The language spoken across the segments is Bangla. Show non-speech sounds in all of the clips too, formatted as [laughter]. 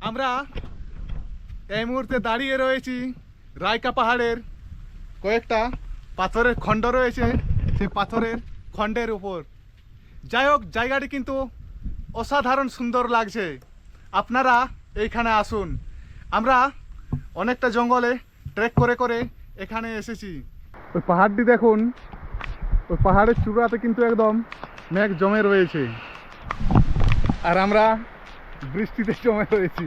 আমরা এই মুহূর্তে দাঁড়িয়ে রয়েছি রায়কা পাহাড়ের কয়েকটা পাথরের খণ্ড রয়েছে, সেই পাথরের খণ্ডের উপর। যাই হোক, জায়গাটি কিন্তু অসাধারণ সুন্দর লাগছে। আপনারা এইখানে আসুন। আমরা অনেকটা জঙ্গলে ট্রেক করে করে এখানে এসেছি। ওই পাহাড়টি দেখুন, ওই পাহাড়ের চূড়াতে কিন্তু একদম মেঘ জমে রয়েছে। আর আমরা বৃষ্টিতে জমে রয়েছি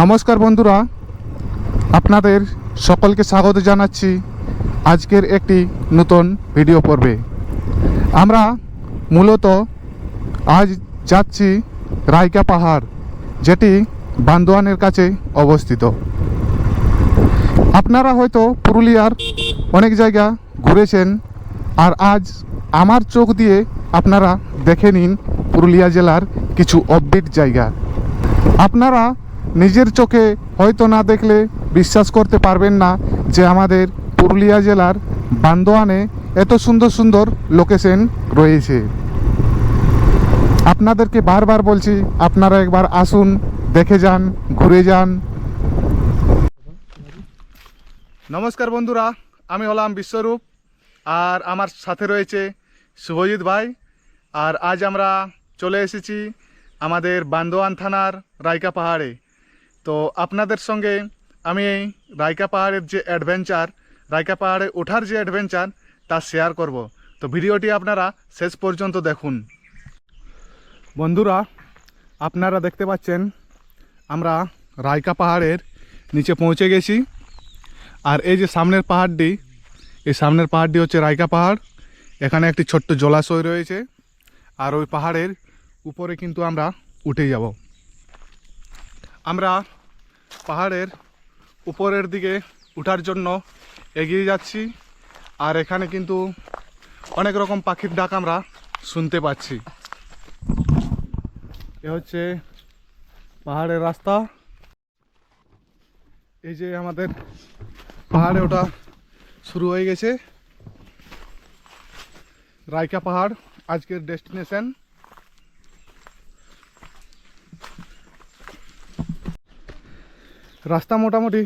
নমস্কার বন্ধুরা, আপনাদের সকলকে স্বাগত জানাচ্ছি আজকের একটি নতুন ভিডিও পর্বে। আমরা মূলত আজ যাচ্ছি রায়কা পাহাড়, যেটি বান্দোয়ানের কাছে অবস্থিত। আপনারা হয়তো পুরুলিয়ার অনেক জায়গা ঘুরেছেন, আর আজ আমার চোখ দিয়ে আপনারা দেখে নিন পুরুলিয়া জেলার কিছু অববিট জায়গা। আপনারা নিজের চোখে হয়তো না দেখলে বিশ্বাস করতে পারবেন না যে আমাদের পুরুলিয়া জেলার বান্দোয়ানে এত সুন্দর সুন্দর লোকেশন রয়েছে। আপনাদেরকে বারবার বলছি, আপনারা একবার আসুন, দেখে যান, ঘুরে যান। নমস্কার বন্ধুরা, আমি হলাম বিশ্বরূপ, আর আমার সাথে রয়েছে শুভজিৎ ভাই, আর আজ আমরা চলে এসেছি আমাদের বান্দোয়ান থানার রায়কা পাহাড়ে। তো আপনাদের সঙ্গে আমি এই রায়কা পাহাড়ের যে অ্যাডভেঞ্চার রায়কা পাহাড়ে ওঠার যে অ্যাডভেঞ্চার তা শেয়ার করব। তো ভিডিওটি আপনারা শেষ পর্যন্ত দেখুন। বন্ধুরা, আপনারা দেখতে পাচ্ছেন, আমরা রায়কা পাহাড়ের নিচে পৌঁছে গেছি। আর এই যে সামনের পাহাড়টি, এই সামনের পাহাড়টি হচ্ছে রায়কা পাহাড়। এখানে একটি ছোট্ট জলাশয় রয়েছে। আর ওই পাহাড়ের উপরে কিন্তু আমরা উঠে যাব। আমরা পাহাড়ের উপরের দিকে উঠার জন্য এগিয়ে যাচ্ছি আর এখানে কিন্তু অনেক রকম পাখির ডাক আমরা শুনতে পাচ্ছি। এ হচ্ছে পাহাড়ের রাস্তা। এই যে আমাদের পাহাড়ে ওটা শুরু হয়ে গেছে। রায়কা পাহাড় আজকের ডেস্টিনেশন। রাস্তা মোটামুটি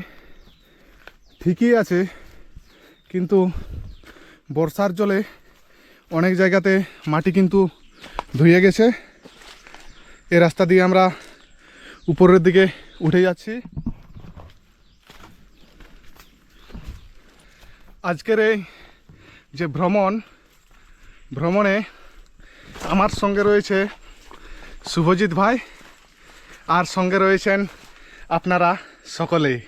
ঠিকই আছে, কিন্তু বর্ষার জলে অনেক জায়গাতে মাটি কিন্তু ধুয়ে গেছে। এই রাস্তা দিয়ে আমরা উপরের দিকে উঠে যাচ্ছি। আজকের এই যে ভ্রমণ, ভ্রমণে আমার সঙ্গে রয়েছে শুভজিৎ ভাই, আর সঙ্গে রয়েছেন আপনারা সকলেই।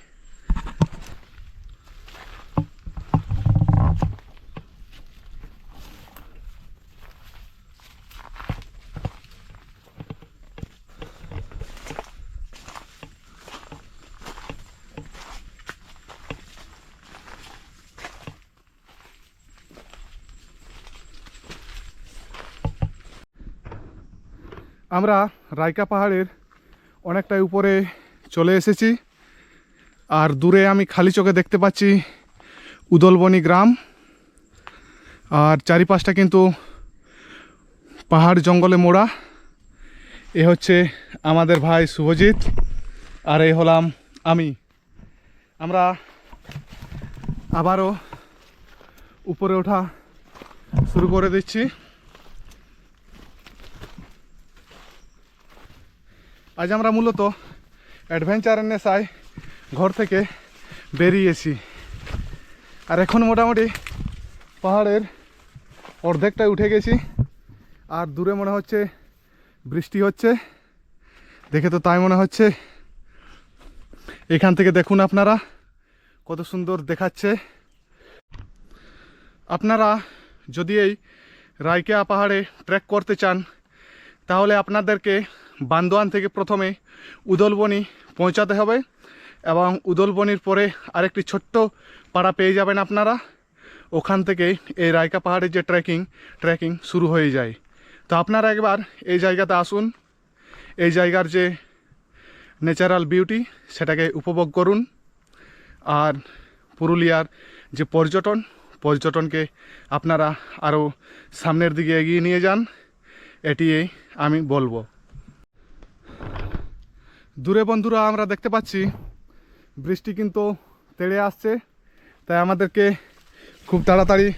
আমরা রায়কা পাহাড়ের অনেকটাই উপরে চলে এসেছি। আর দূরে আমি খালি চোখে দেখতে পাচ্ছি উদলবনি গ্রাম। আর চারিপাশটা কিন্তু পাহাড় জঙ্গলে মোড়া। এ হচ্ছে আমাদের ভাই শুভজিৎ, আর এই হলাম আমি। আমরা আবারও উপরে ওঠা শুরু করে দিচ্ছি। আজ আমরা মূলত অ্যাডভেঞ্চারের নেশায় ঘর থেকে বেরিয়েছি। আর এখন মোটামুটি পাহাড়ের অর্ধেকটায় উঠে গেছি। আর দূরে মনে হচ্ছে বৃষ্টি হচ্ছে। দেখে তো তাই মনে হচ্ছে। এখান থেকে দেখুন আপনারা কত সুন্দর দেখাচ্ছে। আপনারা যদি এই রায়কা পাহাড়ে ট্রেক করতে চান, তাহলে আপনাদেরকে বান্দোয়ান থেকে প্রথমে উদলবনি পৌঁছাতে হবে। এবং উদলবনির পরে আরেকটি ছোট্ট পাড়া পেয়ে যাবেন আপনারা। ওখান থেকে এই রায়কা পাহাড়ের যে ট্রেকিং ট্রেকিং শুরু হয়ে যায়। তো আপনারা একবার এই জায়গাতে আসুন। এই জায়গার যে ন্যাচারাল বিউটি সেটাকে উপভোগ করুন। আর পুরুলিয়ার যে পর্যটন, পর্যটনকে আপনারা আরও সামনের দিকে এগিয়ে নিয়ে যান এটি আমি বলব। দূরে বন্ধুরা, আমরা দেখতে পাচ্ছি বৃষ্টি কিন্তু তেড়ে আসছে। তাই আমাদেরকে খুব তাড়াতাড়ি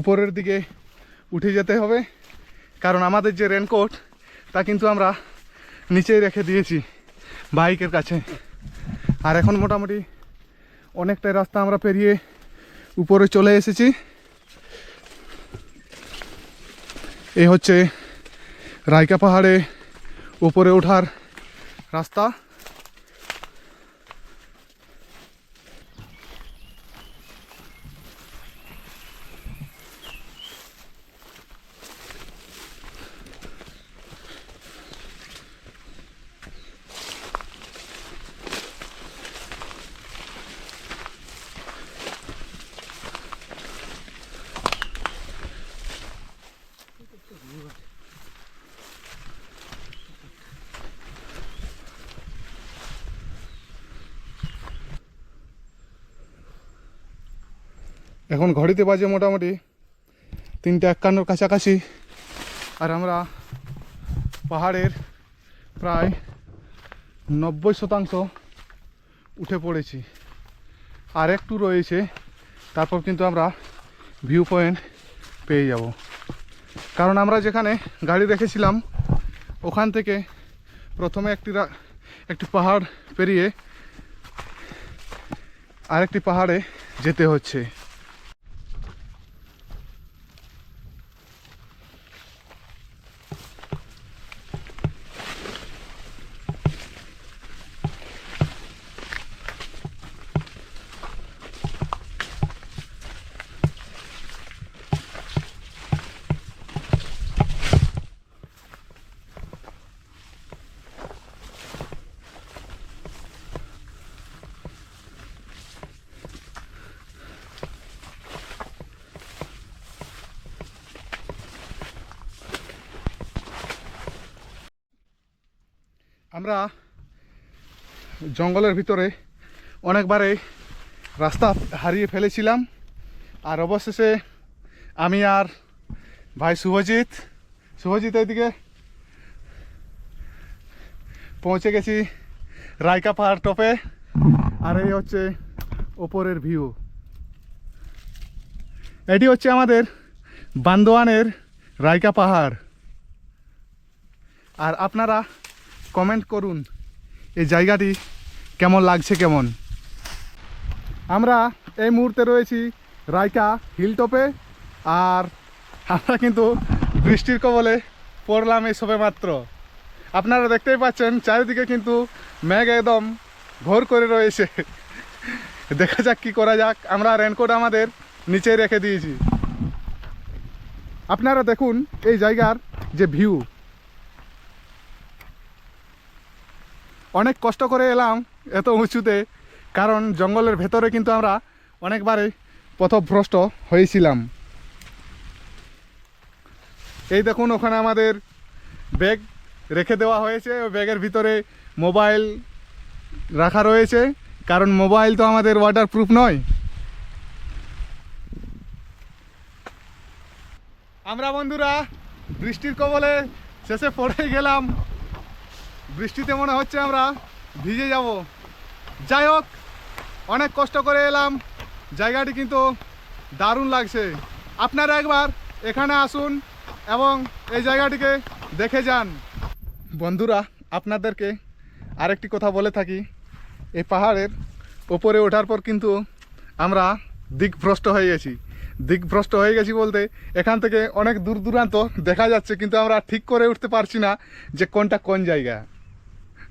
উপরের দিকে উঠে যেতে হবে। কারণ আমাদের যে রেনকোট তা কিন্তু আমরা নিচেই রেখে দিয়েছি বাইকের কাছে। আর এখন মোটামুটি অনেকটাই রাস্তা আমরা পেরিয়ে উপরে চলে এসেছি। এই হচ্ছে রাইকা পাহাড়ে উপরে ওঠার রাস্তা। এখন ঘড়িতে বাজে মোটামুটি তিনটে একান্নর কাছাকাছি। আর আমরা পাহাড়ের প্রায় নব্বই শতাংশ উঠে পড়েছি। আর একটু রয়েছে, তারপর কিন্তু আমরা ভিউ পয়েন্ট পেয়ে যাব। কারণ আমরা যেখানে গাড়ি রেখেছিলাম ওখান থেকে প্রথমে একটি একটি পাহাড় পেরিয়ে আরেকটি পাহাড়ে যেতে হচ্ছে। আমরা জঙ্গলের ভিতরে অনেকবারে রাস্তা হারিয়ে ফেলেছিলাম। আর অবশেষে আমি আর ভাই শুভজিৎ শুভজিৎ এইদিকে পৌঁছে গেছি রায়কা পাহাড় টপে। আর এই হচ্ছে ওপরের ভিউ। এটি হচ্ছে আমাদের বান্দোয়ানের রায়কা পাহাড়। আর আপনারা কমেন্ট করুন এই জায়গাটি কেমন লাগছে কেমন। আমরা এই মুহূর্তে রয়েছি রায়কা হিল টপে আর আমরা কিন্তু বৃষ্টির কবলে পড়লাম এই সবে মাত্র। আপনারা দেখতেই পাচ্ছেন, চারিদিকে কিন্তু মেঘ একদম ঘোর করে রয়েছে। দেখা যাক কি করা যাক। আমরা রেনকোট আমাদের নিচে রেখে দিয়েছি। আপনারা দেখুন এই জায়গার যে ভিউ অনেক কষ্ট করে এলাম এত উঁচুতে, কারণ জঙ্গলের ভেতরে কিন্তু আমরা অনেকবারে পথভ্রষ্ট হয়েছিলাম। এই দেখুন, ওখানে আমাদের ব্যাগ রেখে দেওয়া হয়েছে। ওই ব্যাগের ভিতরে মোবাইল রাখা রয়েছে, কারণ মোবাইল তো আমাদের ওয়াটার প্রুফ নয়। আমরা বন্ধুরা, বৃষ্টির কবলে শেষে পড়ে গেলাম। বৃষ্টিতে মনে হচ্ছে আমরা ভিজে যাব। যাই হোক, অনেক কষ্ট করে এলাম। জায়গাটি কিন্তু দারুণ লাগছে। আপনারা একবার এখানে আসুন এবং এই জায়গাটিকে দেখে যান। বন্ধুরা, আপনাদেরকে আরেকটি কথা বলে থাকি। এই পাহাড়ের ওপরে ওঠার পর কিন্তু আমরা দিকভ্রষ্ট হয়ে গেছি। দিকভ্রষ্ট হয়ে গেছি বলতে এখান থেকে অনেক দূর দূরান্ত দেখা যাচ্ছে, কিন্তু আমরা ঠিক করে উঠতে পারছি না যে কোনটা কোন জায়গা।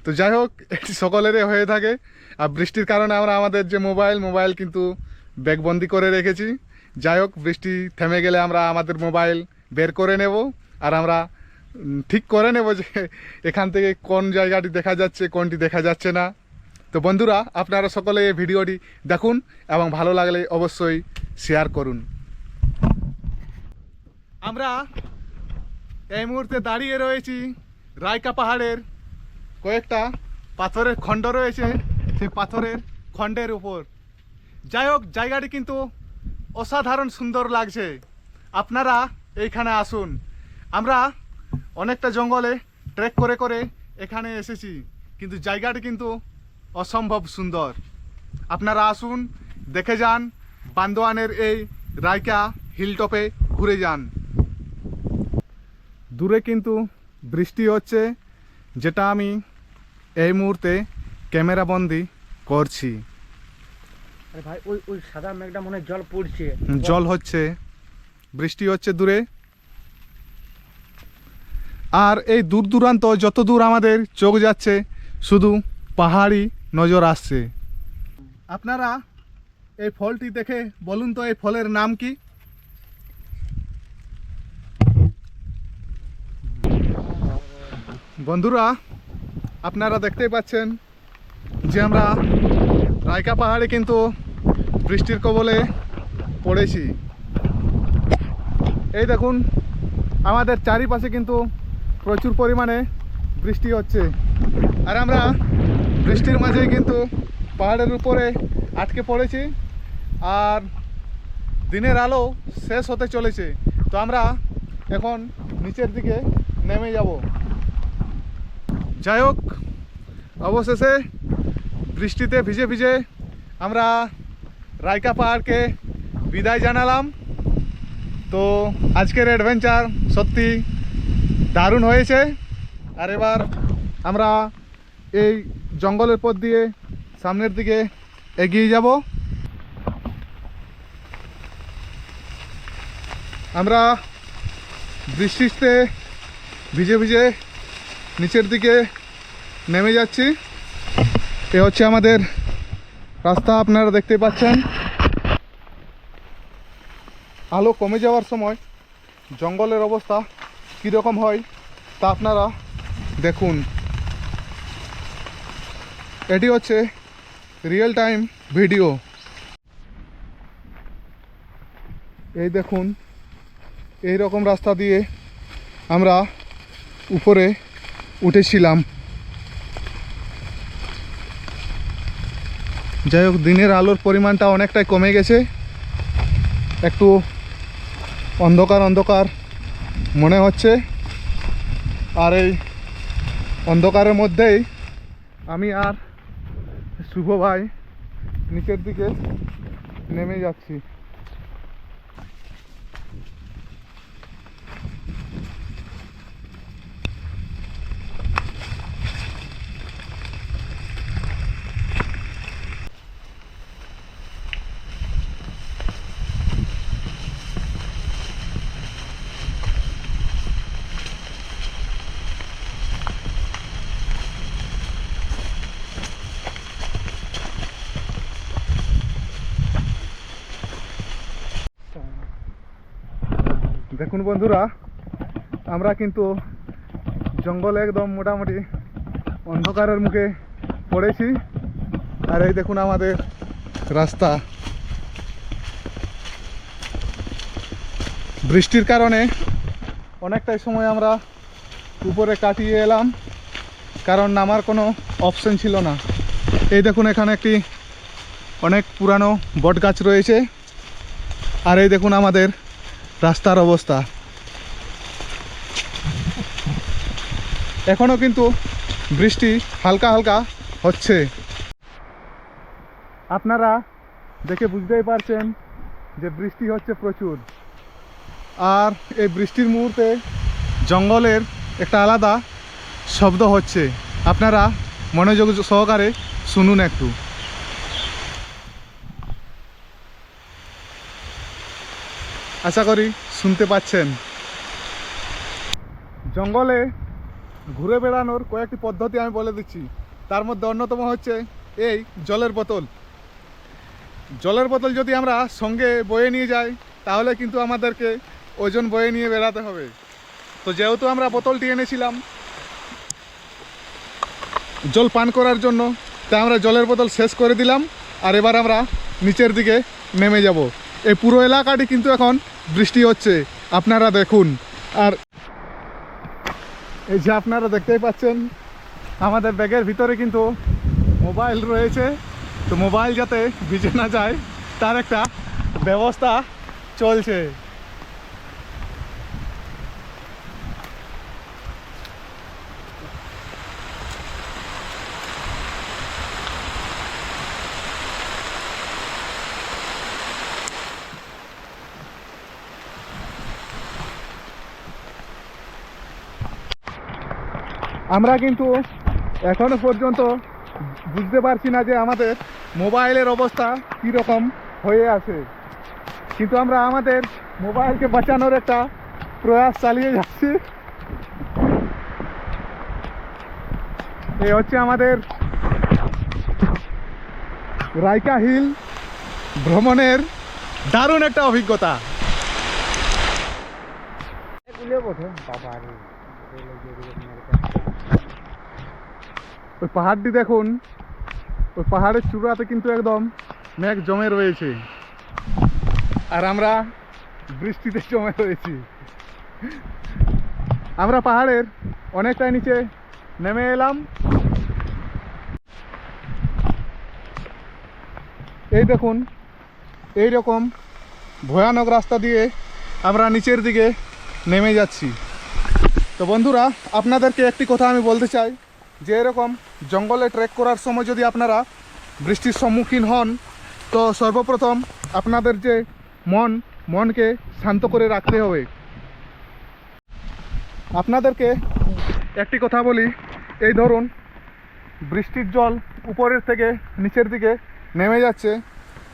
তো যাই হোক এটি [laughs] সকলেরই হয়ে থাকে। আর বৃষ্টির কারণে আমরা আমাদের যে মোবাইল মোবাইল কিন্তু ব্যাগবন্দি করে রেখেছি। যাই হোক, বৃষ্টি থেমে গেলে আমরা আমাদের মোবাইল বের করে নেব। আর আমরা ঠিক করে নেব যে [laughs] এখান থেকে কোন জায়গাটি দেখা যাচ্ছে, কোনটি দেখা যাচ্ছে না। তো বন্ধুরা, আপনারা সকলে এই ভিডিওটি দেখুন এবং ভালো লাগলে অবশ্যই শেয়ার করুন। আমরা এই মুহূর্তে দাঁড়িয়ে রয়েছি রায়কা পাহাড়ের কয়েকটা পাথরের খণ্ড রয়েছে, সেই পাথরের খণ্ডের উপর। যাই হোক, জায়গাটি কিন্তু অসাধারণ সুন্দর লাগছে। আপনারা এইখানে আসুন। আমরা অনেকটা জঙ্গলে ট্রেক করে করে এখানে এসেছি, কিন্তু জায়গাটি কিন্তু অসম্ভব সুন্দর। আপনারা আসুন, দেখে যান, বান্দোয়ানের এই রায়কা হিলটপে ঘুরে যান। দূরে কিন্তু বৃষ্টি হচ্ছে, যেটা আমি এই মুহূর্তে ক্যামেরা বন্দি করছি। আরে ভাই ওই ওই সাদা মেঘটা মনে জল পড়ছে। জল হচ্ছে বৃষ্টি হচ্ছে দূরে। আর এই দূর দূরান্ত যত দূর আমাদের চোখ যাচ্ছে শুধু পাহাড়ি নজর আসছে। আপনারা এই ফলটি দেখে বলুন তো এই ফলের নাম কি? বন্ধুরা আপনারা দেখতেই পাচ্ছেন যে আমরা রায়কা পাহাড়ে কিন্তু বৃষ্টির কবলে পড়েছি। এই দেখুন, আমাদের চারিপাশে কিন্তু প্রচুর পরিমাণে বৃষ্টি হচ্ছে। আর আমরা বৃষ্টির মাঝেই কিন্তু পাহাড়ের উপরে আটকে পড়েছি আর দিনের আলো শেষ হতে চলেছে। তো আমরা এখন নিচের দিকে নেমে যাব। যাই হোক, অবশেষে বৃষ্টিতে ভিজে ভিজে আমরা রায়কা পাহাড়কে বিদায় জানালাম। তো আজকের অ্যাডভেঞ্চার সত্যি দারুণ হয়েছে। আর এবার আমরা এই জঙ্গলের পথ দিয়ে সামনের দিকে এগিয়ে যাব। আমরা বৃষ্টিতে ভিজে ভিজে নিচের দিকে নেমে যাচ্ছি। এ হচ্ছে আমাদের রাস্তা, আপনারা দেখতে পাচ্ছেন। আলো কমে যাওয়ার সময় জঙ্গলের অবস্থা কীরকম হয় তা আপনারা দেখুন। এটি হচ্ছে রিয়েল টাইম ভিডিও এই দেখুন এই রকম রাস্তা দিয়ে আমরা উপরে উঠেছিলাম। যাই হোক, দিনের আলোর পরিমাণটা অনেকটাই কমে গেছে। একটু অন্ধকার অন্ধকার মনে হচ্ছে। আর এই অন্ধকারের মধ্যেই আমি আর শুভ ভাই নিচের দিকে নেমে যাচ্ছি। দেখুন বন্ধুরা, আমরা কিন্তু জঙ্গলে একদম মোটামুটি অন্ধকারের মুখে পড়েছি। আর এই দেখুন আমাদের রাস্তা। বৃষ্টির কারণে অনেকটাই সময় আমরা উপরে কাটিয়ে এলাম, কারণ নামার কোনো অপশন ছিল না। এই দেখুন এখানে একটি অনেক পুরানো বট গাছ রয়েছে। আর এই দেখুন আমাদের রাস্তার অবস্থা। এখনও কিন্তু বৃষ্টি হালকা হালকা হচ্ছে। আপনারা দেখে বুঝতেই পারছেন যে বৃষ্টি হচ্ছে প্রচুর। আর এই বৃষ্টির মুহূর্তে জঙ্গলের একটা আলাদা শব্দ হচ্ছে। আপনারা মনোযোগ সহকারে শুনুন একটু। আশা করি শুনতে পাচ্ছেন। জঙ্গলে ঘুরে বেড়ানোর কয়েকটি পদ্ধতি আমি বলে দিচ্ছি। তার মধ্যে অন্যতম হচ্ছে এই জলের বোতল। জলের বোতল যদি আমরা সঙ্গে বয়ে নিয়ে যাই, তাহলে কিন্তু আমাদেরকে ওজন বয়ে নিয়ে বেড়াতে হবে। তো যেহেতু আমরা বোতলটি এনেছিলাম, জল পান করার জন্য তা আমরা জলের বোতল শেষ করে দিলাম। আর এবার আমরা নিচের দিকে নেমে যাব। এই পুরো এলাকাটি কিন্তু এখন বৃষ্টি হচ্ছে, আপনারা দেখুন। আর এই যে আপনারা দেখতেই পাচ্ছেন, আমাদের ব্যাগের ভিতরে কিন্তু মোবাইল রয়েছে। তো মোবাইল যাতে ভিজে না যায়, তার একটা ব্যবস্থা চলছে। আমরা কিন্তু এখনও পর্যন্ত বুঝতে পারছি না যে আমাদের মোবাইলের অবস্থা কীরকম হয়ে আছে। কিন্তু আমরা আমাদের মোবাইলকে বাঁচানোর একটা প্রয়াস চালিয়ে যাচ্ছি। এই হচ্ছে আমাদের রাইকা হিল ভ্রমণের দারুণ একটা অভিজ্ঞতা। বাবা ওই পাহাড়টি দেখুন, ওই পাহাড়ের চূড়াতে কিন্তু একদম মেঘ জমে রয়েছে। আর আমরা বৃষ্টিতে জমে রয়েছি। আমরা পাহাড়ের অনেকটাই নিচে নেমে এলাম। এই দেখুন এই রকম ভয়ানক রাস্তা দিয়ে আমরা নিচের দিকে নেমে যাচ্ছি। তো বন্ধুরা, আপনাদেরকে একটি কথা আমি বলতে চাই, যে এরকম জঙ্গলে ট্রেক করার সময় যদি আপনারা বৃষ্টির সম্মুখীন হন, তো সর্বপ্রথম আপনাদের যে মন, মনকে শান্ত করে রাখতে হবে। আপনাদেরকে একটি কথা বলি, এই ধরুন বৃষ্টির জল উপরের থেকে নিচের দিকে নেমে যাচ্ছে,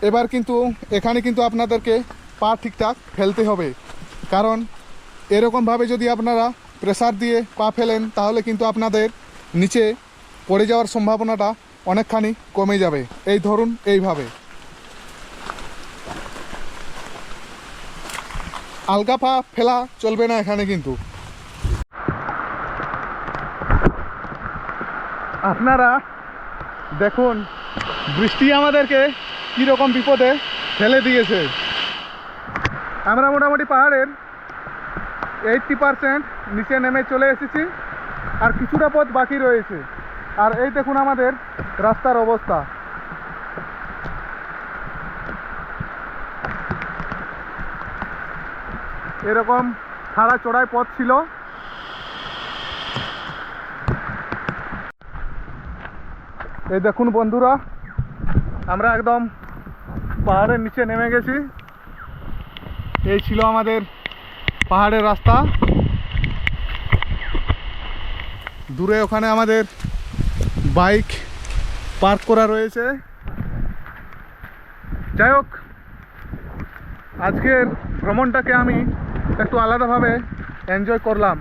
এবার কিন্তু এখানে কিন্তু আপনাদেরকে পা ঠিকঠাক ফেলতে হবে। কারণ এরকমভাবে যদি আপনারা প্রেসার দিয়ে পা ফেলেন, তাহলে কিন্তু আপনাদের নিচে পড়ে যাওয়ার সম্ভাবনাটা অনেকখানি কমে যাবে। এই ধরুন, এইভাবে। আলগা পা ফেলা চলবে না এখানে কিন্তু। আপনারা দেখুন, বৃষ্টি আমাদেরকে কীরকম বিপদে ফেলে দিয়েছে। আমরা মোটামুটি পাহাড়ের এইটটি পারসেন্ট নিচে নেমে চলে এসেছি। আর কিছুটা পথ বাকি রয়েছে। আর এই দেখুন আমাদের রাস্তার অবস্থা। এরকম খাড়া চড়াই পথ ছিল। এই দেখুন বন্ধুরা, আমরা একদম পাহাড়ের নিচে নেমে গেছি। এই ছিল আমাদের পাহাড়ের রাস্তা। দূরে ওখানে আমাদের বাইক পার্ক করা রয়েছে। যাই হোক, আজকের ভ্রমণটাকে আমি একটু আলাদাভাবে এনজয় করলাম।